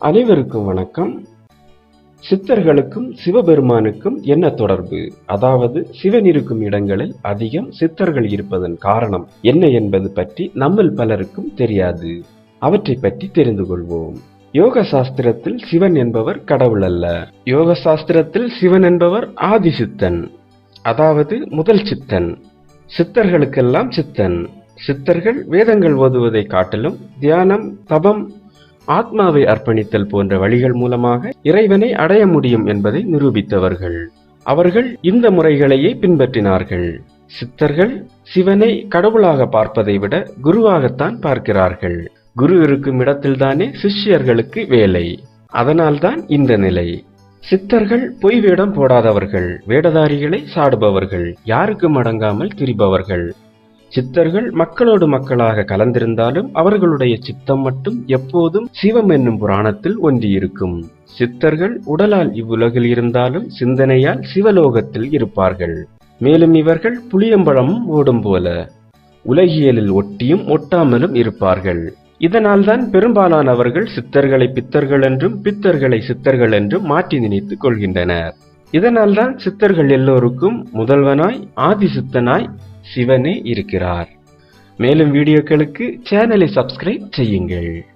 அனைவருக்கும் வணக்கம். சித்தர்களுக்கும் சிவபெருமானுக்கும் என்ன தொடர்பு? அதாவது சிவன் இருக்கும் இடங்களில் அதிகம் சித்தர்கள் இருப்பதன் காரணம் என்ன என்பது பற்றி நம்மில் பலருக்கும் தெரியாது. அவற்றை பற்றி தெரிந்து கொள்வோம். யோக சாஸ்திரத்தில் சிவன் என்பவர் கடவுள் அல்ல. யோக சாஸ்திரத்தில் சிவன் என்பவர் ஆதிசித்தன் அதாவது முதல் சித்தன். சித்தர்களுக்கெல்லாம் சித்தன். சித்தர்கள் வேதங்கள் ஓதுவதை காட்டிலும் தியானம் தபம் ஆத்மாவை அர்ப்பணித்தல் போன்ற வழிகள் மூலமாக இறைவனை அடைய முடியும் என்பதை நிரூபித்தவர்கள். அவர்கள் இந்த முறைகளையே பின்பற்றினார்கள். சித்தர்கள் சிவனை கடவுளாக பார்ப்பதை விட குருவாகத்தான் பார்க்கிறார்கள். குரு இருக்கும் இடத்தில்தானே சிஷ்யர்களுக்கு வேலை. அதனால்தான் இந்த நிலை. சித்தர்கள் பொய் வேடம் போடாதவர்கள் வேடதாரிகளை சாடுபவர்கள் யாருக்கும் அடங்காமல் திரிபவர்கள். சித்தர்கள் மக்களோடு மக்களாக கலந்திருந்தாலும் அவர்களுடைய சித்தம் மட்டும் எப்போதும் சிவம் என்னும் புராணத்தில் ஒன்றியிருக்கும். சித்தர்கள் உடலால் இவ்வுலகில் இருந்தாலும் சிந்தனையால் சிவலோகத்தில் இருப்பார்கள். மேலும் இவர்கள் புளியம்பழமும் ஓடும் போல உலகியலில் ஒட்டியும் ஒட்டாமலும் இருப்பார்கள். இதனால்தான் பெரும்பாலானவர்கள் சித்தர்களை பித்தர்கள் என்றும் பித்தர்களை சித்தர்கள் என்றும் மாற்றி நினைத்துக் கொள்கின்றனர். இதனால்தான் சித்தர்கள் எல்லோருக்கும் முதல்வனாய் ஆதி சித்தனாய் சிவனே இருக்கிறார். மேலும் வீடியோக்களுக்கு சேனலை சப்ஸ்கிரைப் செய்யுங்கள்.